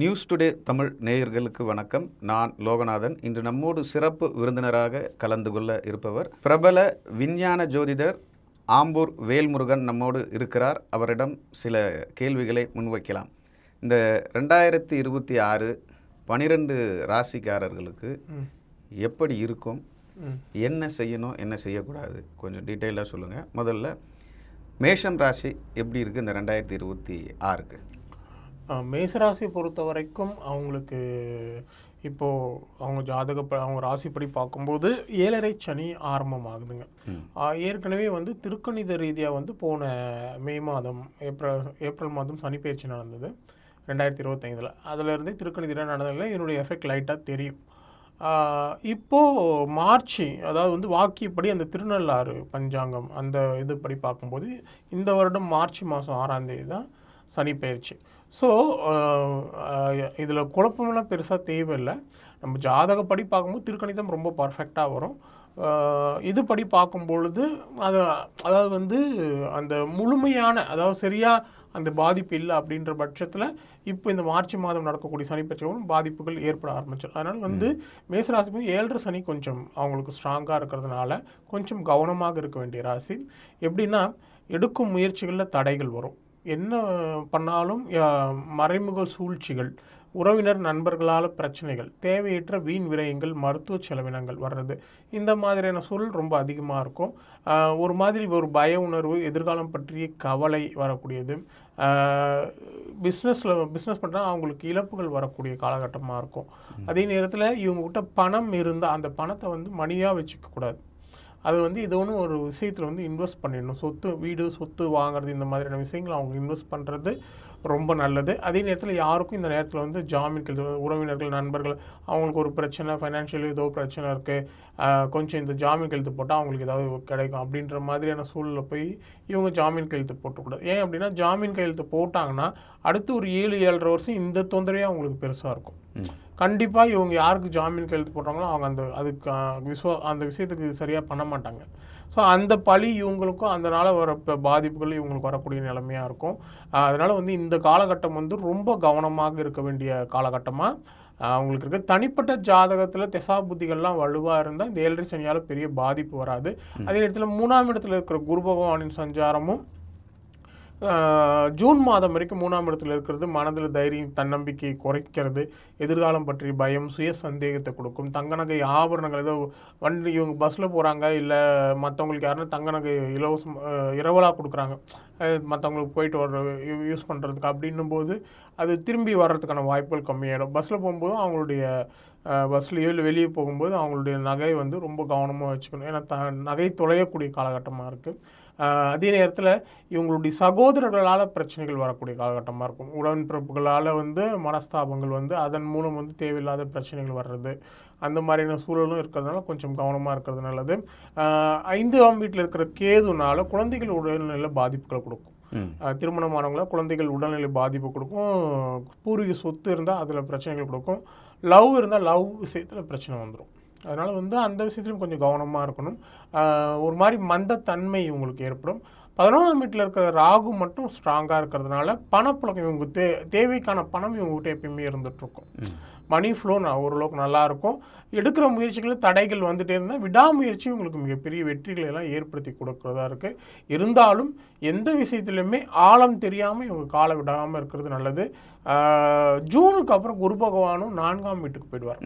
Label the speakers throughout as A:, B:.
A: News today Tamil நேயர்களுக்கு வணக்கம். நான் லோகநாதன். இன்று நம்மோடு சிறப்பு விருந்தினராக கலந்து கொள்ள இருப்பவர் பிரபல விஞ்ஞான ஜோதிடர் ஆம்பூர் வேல்முருகன் நம்மோடு இருக்கிறார். அவரிடம் சில கேள்விகளை முன்வைக்கலாம். இந்த ரெண்டாயிரத்தி இருபத்தி ஆறு பனிரெண்டு ராசிக்காரர்களுக்கு எப்படி இருக்கும்? என்ன செய்யணும்? என்ன செய்யக்கூடாது? கொஞ்சம் டீட்டெயிலாக சொல்லுங்கள் முதல்ல மேஷம் ராசி எப்படி இருக்குது இந்த ரெண்டாயிரத்தி இருபத்தி ஆறுக்கு?
B: அஹ் மேசராசியை பொறுத்த வரைக்கும் அவங்களுக்கு இப்போது அவங்க ஜாதக அவங்க ராசிப்படி பார்க்கும்போது ஏழரை சனி ஆரம்பமாகுதுங்க. ஏற்கனவே வந்து திருக்கணித ரீதியாக வந்து போன மே மாதம் ஏப்ரல் ஏப்ரல் மாதம் சனி பயிற்சி நடந்தது ரெண்டாயிரத்தி இருபத்தைந்தில். அதிலிருந்தே திருக்கணித நடந்ததில்ல இதனுடைய எஃபெக்ட் லைட்டாக தெரியும். ஆஹ் இப்போ மார்ச் அதாவது வந்து வாக்கியப்படி அந்த திருநள்ளாறு பஞ்சாங்கம் அந்த இதுபடி பார்க்கும்போது இந்த வருடம் மார்ச் மாதம் ஆறாம் தேதி தான் சனி பயிற்சி. ஸோ இதில் குழப்பமெல்லாம் பெருசாக தேவையில்லை. நம்ம ஜாதகப்படி பார்க்கும்போது திருக்கணிதம் ரொம்ப பர்ஃபெக்டாக வரும். ஆஹ் இதுபடி பார்க்கும் பொழுது அது அதாவது வந்து அந்த முழுமையான அதாவது சரியாக அந்த பாதிப்பு இல்லை அப்படின்ற பட்சத்தில் இப்போ இந்த மார்ச் மாதம் நடக்கக்கூடிய சனி பட்சமும் பாதிப்புகள் ஏற்பட ஆரம்பிச்சிடும். அதனால் வந்து மேசராசி ஏழரை சனி கொஞ்சம் அவங்களுக்கு ஸ்ட்ராங்காக இருக்கிறதுனால கொஞ்சம் கவனமாக இருக்க வேண்டிய ராசி. எப்படின்னா எடுக்கும் முயற்சிகளில் தடைகள் வரும். என்ன பண்ணாலும் மறைமுக சூழ்ச்சிகள் உறவினர் நண்பர்களால் பிரச்சனைகள் தேவையற்ற வீண் விரயங்கள் மருத்துவ செலவினங்கள் வர்றது இந்த மாதிரியான சூழல் ரொம்ப அதிகமாக இருக்கும். ஒரு மாதிரி ஒரு பய உணர்வு எதிர்காலம் பற்றிய கவலை வரக்கூடியது. பிஸ்னஸில் பிஸ்னஸ் பண்ணுறா அவங்களுக்கு இழப்புகள் வரக்கூடிய காலகட்டமாக இருக்கும். அதே நேரத்தில் இவங்ககிட்ட பணம் இருந்தால் அந்த பணத்தை வந்து மணியாக வச்சுக்க கூடாது. அது வந்து இது ஒன்று ஒரு விஷயத்தில் வந்து இன்வெஸ்ட் பண்ணிடணும். சொத்து வீடு சொத்து வாங்குறது இந்த மாதிரியான விஷயங்கள் அவங்க இன்வெஸ்ட் பண்ணுறது ரொம்ப நல்லது. அதே நேரத்தில் யாருக்கும் இந்த நேரத்தில் வந்து ஜாமீன் உறவினர்கள் நண்பர்கள் அவங்களுக்கு ஒரு பிரச்சனை ஃபைனான்ஷியலி ஏதோ பிரச்சனை இருக்குது கொஞ்சம் இந்த ஜாமீன் கழுத்து போட்டால் அவங்களுக்கு ஏதாவது கிடைக்கும் அப்படின்ற மாதிரியான சூழலில் போய் இவங்க ஜாமீன் கையெழுத்து போட்டக்கூடாது. ஏன் அப்படின்னா ஜாமீன் கையெழுத்து போட்டாங்கன்னா அடுத்து ஒரு ஏழு ஏழரை வருஷம் இந்த தொந்தரவே அவங்களுக்கு பெருசாக இருக்கும். கண்டிப்பாக இவங்க யாருக்கு ஜாமீன் கையெழுத்து போடுறாங்களோ அவங்க அந்த அதுக்கு விஸ்வ அந்த விஷயத்துக்கு சரியாக பண்ண மாட்டாங்க. ஸோ அந்த பழி இவங்களுக்கும் அதனால் வர பாதிப்புகள் இவங்களுக்கு வரக்கூடிய நிலைமையாக இருக்கும். அதனால வந்து இந்த காலகட்டம் வந்து ரொம்ப கவனமாக இருக்க வேண்டிய காலகட்டமாக அவங்களுக்கு இருக்க. தனிப்பட்ட ஜாதகத்தில் திசா புத்திகள்லாம் வலுவாக இருந்தால் இந்த ஏழரை சனியால் பெரிய பாதிப்பு வராது. அதே நேரத்தில் மூணாம் இடத்துல இருக்கிற குரு பகவானின் சஞ்சாரமும் ஜூன் மாதம் வரைக்கும் மூணாம் இடத்துல இருக்கிறது மனதில் தைரியம் தன்னம்பிக்கை குறைக்கிறது எதிர்காலம் பற்றி பயம் சுய சந்தேகத்தை கொடுக்கும். தங்க நகை ஆபரணங்கள் ஏதோ வண்டி இவங்க பஸ்ஸில் போகிறாங்க இல்லை மற்றவங்களுக்கு யாருன்னா தங்க நகை இலவசம் இரவலாக கொடுக்குறாங்க. மற்றவங்களுக்கு போயிட்டு வர்ற யூஸ் பண்ணுறதுக்கு அப்படின்னும் போது அது திரும்பி வர்றதுக்கான வாய்ப்புகள் கம்மியாயிடும். பஸ்ஸில் போகும்போது அவங்களுடைய பஸ்லேயோ இல்லை வெளியே போகும்போது அவங்களுடைய நகை வந்து ரொம்ப கவனமாக வச்சுக்கணும். ஏன்னா த நகை தொலையக்கூடிய காலகட்டமாக இருக்குது அதே நேரத்தில் இவங்களுடைய சகோதரர்களால் பிரச்சனைகள் வரக்கூடிய காலகட்டமாக இருக்கும். உடன்பிறப்புகளால் வந்து மனஸ்தாபங்கள் வந்து அதன் மூலம் வந்து தேவையில்லாத பிரச்சனைகள் வர்றது அந்த மாதிரியான சூழலும் இருக்கிறதுனால கொஞ்சம் கவனமாக இருக்கிறது நல்லது. ஐந்தாம் வீட்டில் இருக்கிற கேதுனால குழந்தைகள் உடல்நிலையில் பாதிப்புகளை கொடுக்கும். திருமணமானவங்கள குழந்தைகள் உடல்நிலை பாதிப்பு கொடுக்கும். பூர்வீக சொத்து இருந்தால் அதில் பிரச்சனைகள் கொடுக்கும். லவ் இருந்தால் லவ் விஷயத்தில் பிரச்சனை வந்துடும் அதனால் வந்து அந்த விஷயத்துலையும் கொஞ்சம் கவனமாக இருக்கணும். ஒரு மாதிரி மந்தத்தன்மை இவங்களுக்கு ஏற்படும். பதினொன்றாம் வீட்டில் இருக்கிற ராகு மட்டும் ஸ்ட்ராங்காக இருக்கிறதுனால பணப்புழக்கம் இவங்க தே தேவைக்கான பணம் இவங்ககிட்ட எப்பயுமே இருந்துகிட்ருக்கும் மணி ஃப்ளோ நான் ஓரளவுக்கு நல்லா இருக்கும். எடுக்கிற முயற்சிகளில் தடைகள் வந்துட்டே இருந்தால் விடாமுயற்சி உங்களுக்கு மிகப்பெரிய வெற்றிகளை எல்லாம் ஏற்படுத்தி கொடுக்கறதா இருக்குது இருந்தாலும் எந்த விஷயத்துலையுமே ஆழம் தெரியாமல் இவங்க காலை விடாமல் இருக்கிறது நல்லது. ஜூனுக்கு அப்புறம் குரு பகவானும் நான்காம் வீட்டுக்கு போயிடுவார்.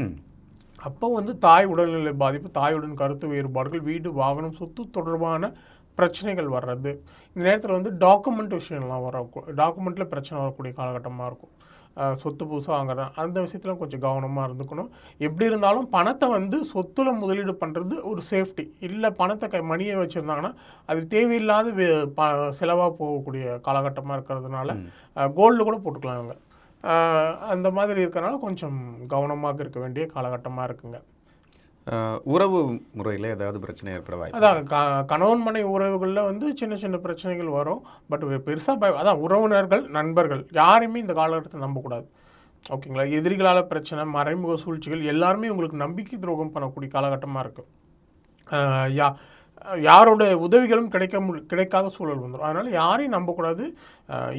B: அப்போ வந்து தாய் உடல்நிலை பாதிப்பு தாயுடன் கருத்து வேறுபாடுகள் வீடு வாகனம் சொத்து தொடர்பான பிரச்சனைகள் வர்றது. இந்த நேரத்தில் வந்து டாக்குமெண்ட் விஷயம்லாம் வர டாக்குமெண்ட்டில் பிரச்சனை வரக்கூடிய காலகட்டமாக இருக்கும். சொத்து புதுசாக வாங்குறது அந்த விஷயத்தில் கொஞ்சம் கவனமாக இருந்துக்கணும். எப்படி இருந்தாலும் பணத்தை வந்து சொத்துல முதலீடு பண்ணுறது ஒரு சேஃப்டி இல்லை பணத்தை கை மணியை வச்சுருந்தாங்கன்னா அது தேவையில்லாத செலவாக போகக்கூடிய காலகட்டமாக இருக்கிறதுனால கோல்டு கூட போட்டுக்கலாம் இவங்க. அந்த மாதிரி இருக்கறனால கொஞ்சம் கவனமாக இருக்க வேண்டிய காலகட்டமாக இருக்குங்க.
A: உறவு முறையில் ஏதாவது பிரச்சனை ஏற்பட வாய்ப்பு
B: அதான் க கணவன் மனை உறவுகளில் வந்து சின்ன சின்ன பிரச்சனைகள் வரும். பட் பெருசாக பய அதான் உறவினர்கள் நண்பர்கள் யாரையுமே இந்த காலகட்டத்தை நம்பக்கூடாது. ஓகேங்களா? எதிரிகளால் பிரச்சனை மறைமுக சூழ்ச்சிகள் எல்லாருமே உங்களுக்கு நம்பிக்கை துரோகம் பண்ணக்கூடிய காலகட்டமாக இருக்கும் யா அஹ், யாரோட உதவிகளும் கிடைக்க மு கிடைக்காத சூழல் வந்துடும் அதனால் யாரையும் நம்பக்கூடாது.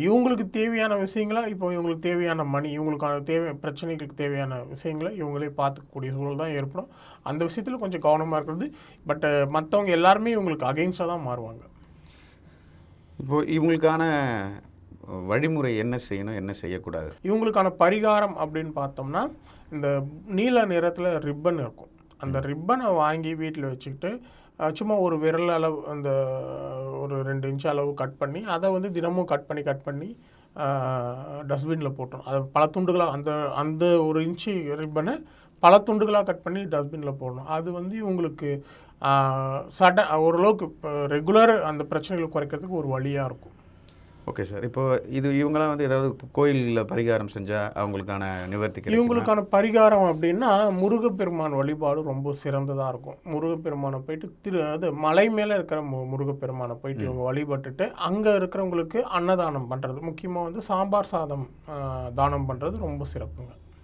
B: இவங்களுக்கு தேவையான விஷயங்களை இப்போ இவங்களுக்கு தேவையான மணி இவங்களுக்கான தேவை பிரச்சனைகளுக்கு தேவையான விஷயங்களை இவங்களே பார்த்துக்கக்கூடிய சூழல் தான் ஏற்படும். அந்த விஷயத்தில் கொஞ்சம் கவனமாக இருக்கிறது. பட் மற்றவங்க எல்லாருமே இவங்களுக்கு அகெயின்ஸ்டாக தான் மாறுவாங்க.
A: இப்போ இவங்களுக்கான வழிமுறை என்ன செய்யணும் என்ன செய்யக்கூடாது?
B: இவங்களுக்கான பரிகாரம் அப்படின்னு பார்த்தோம்னா இந்த நீல நிறத்தில் ரிப்பன் இருக்கும். அந்த ரிப்பனை வாங்கி வீட்டில் வச்சுக்கிட்டு சும்மா ஒரு விரல் அளவு அந்த ஒரு ரெண்டு இன்ச் அளவு கட் பண்ணி அதை வந்து தினமும் கட் பண்ணி கட் பண்ணி டஸ்ட்பினில் போட்டணும். அதை பல துண்டுகளாக அந்த அந்த ஒரு இன்ச்சு ரிப்பனை பல துண்டுகளாக கட் பண்ணி டஸ்ட்பினில் போடணும். அது வந்து இவங்களுக்கு சட ஓரளவுக்கு ரெகுலர் அந்த பிரச்சனைகளை குறைக்கிறதுக்கு ஒரு வழியாக இருக்கும்.
A: ஓகே சார் இப்போ இது இவங்களாம் வந்து ஏதாவது கோயிலில் பரிகாரம் செஞ்சால் அவங்களுக்கான நிவர்த்தி
B: இவங்களுக்கான பரிகாரம் அப்படின்னா முருகப்பெருமான் வழிபாடு ரொம்ப சிறந்ததாக இருக்கும். முருகப்பெருமானை போயிட்டு திரு அது மலை மேலே இருக்கிற மு முருகப்பெருமானை போயிட்டு இவங்க வழிபட்டுட்டு அங்கே இருக்கிறவங்களுக்கு அன்னதானம் பண்ணுறது முக்கியமாக வந்து சாம்பார் சாதம் தானம் பண்ணுறது ரொம்ப சிறப்புங்க.